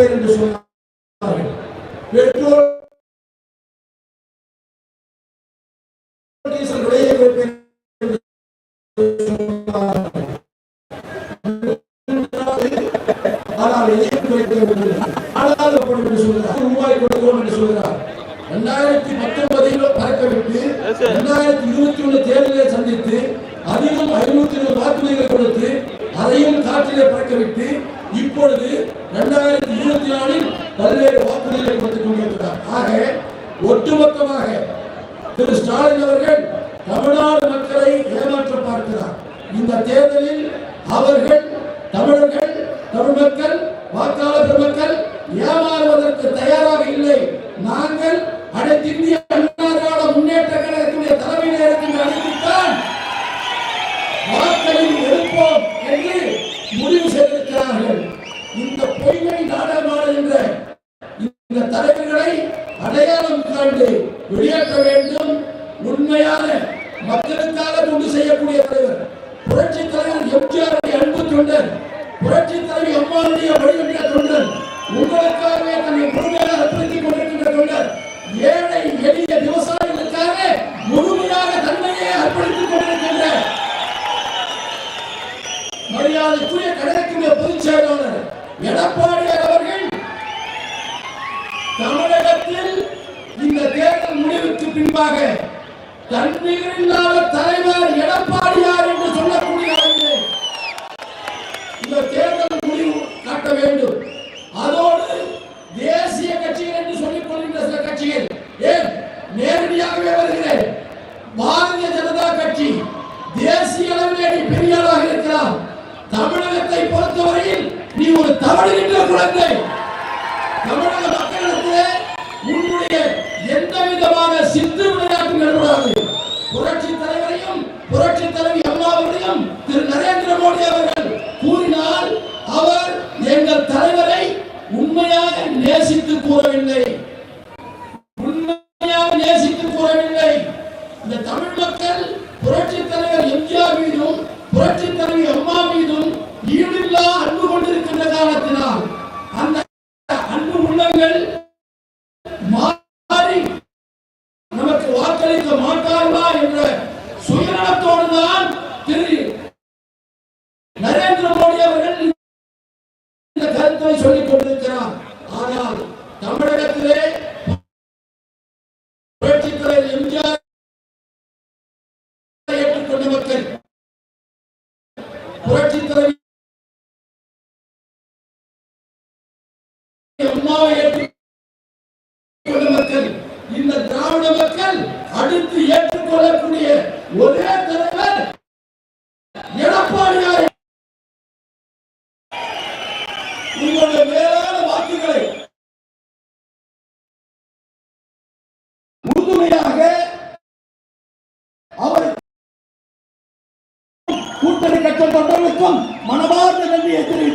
பேர் என்று சொன்னார்கள். பெற்றோர் ஆனால் ரூபாய் கொடுக்கிறோம் என்று சொல்கிறார். இரண்டாயிரத்தி பறக்கவிட்டு இரண்டாயிரத்தி இருபத்தி ஒண்ணு தேர்தலை சந்தித்து அதிகம் ஐநூத்தி இருபது வாக்குறுதிகளை கொடுத்து அதையும் காற்றிலே பறக்கவிட்டு இப்பொழுது இரண்டாயிரத்தி இருபத்தி நாலில் பல்வேறு வாக்குறுதிகளை கொடுத்துக் கொண்டிருக்கிறார். ஆக ஒட்டுமொத்தமாக திரு ஸ்டாலின் அவர்கள் தமிழ்நாடு மக்களை ஏமாற்ற பார்க்கிறார். இந்த தேர்தலில் அவர்கள் தமிழர்கள் தமிழ் மக்கள் வாக்காளர் பெருமக்கள் ஏமாறுவதற்கு தயாராக இல்லை. நாங்கள் அனைத்து இந்திய முடிவு செய்திருக்கிறார்கள். இந்த பொய்மை நாடகமாடுகின்ற இந்த தலைவர்களை அடையாளம் காண்டு வெளியேற்ற வேண்டும். உண்மையான மக்களுக்காக கொண்டு செய்யக்கூடிய தலைவர் புரட்சி தலைவர் எம்ஜிஆருடைய அன்பு தொண்டர் புரட்சி தலைவி அம்மாவுடைய வழிகின்ற தொண்டர் உங்களுக்காகவே தன்னை முழுமையாக கிடைக்கின்ற பொதுச் செயலாளர் எடப்பாடியார் அவர்கள் தமிழகத்தில் இந்த தேர்தல் முடிவுக்கு பின்பாக தண்ணீர் இல்லாத தலைவர் எடப்பாடியார் என்று சொல்லக்கூடிய அளவிலே இந்த தேர்தல் முடிவு காட்ட வேண்டும். அதோடு தேசிய கட்சிகள் என்று சொல்லிக் கொள்கின்ற சில கட்சிகள் ஏன்? நேரடியாகவே வருகிறேன். பாரதிய ஜனதா கட்சி தேசிய அளவில் பெரிய தமிழகத்தை பொறுத்தவரையில் நீ ஒரு தவறுகின்ற குழந்தை. தமிழக மக்களிடத்திலே உன்னுடைய எந்த விதமான சித்து விளையாட்டு நடைபெறாது புரட்சி தலைவரையும் புரட்சி தலைவி அம்மாவர்களையும் திரு நரேந்திர மோடி அவர்கள் கூறினால் அவர் எங்கள் தலைவரை உண்மையாக நேசித்து கூறவில்லை. காரணத்தினால் அந்த அன்பு உள்ளங்கள் மாறி நமக்கு வாக்களிக்க மாட்டார்களா என்ற சுயநலத்தோடு தான் திரு நரேந்திர மோடி அவர்கள் இந்த கருத்தை சொல்லிக் கொண்டிருக்கிறார். அம்மாவை ஏற்றுக்கொண்ட மக்கள் இந்த திராவிட மக்கள் அடுத்து ஏற்றுக்கொள்ளக்கூடிய ஒரே தலைவர் எடப்பாடியார். உங்களுடைய மேலான வாக்குகளை உறுதுணையாக அவர் கூட்டணி கட்சி தொண்டர்களுக்கும் மனமார்ந்த நன்றியை தெரிவித்து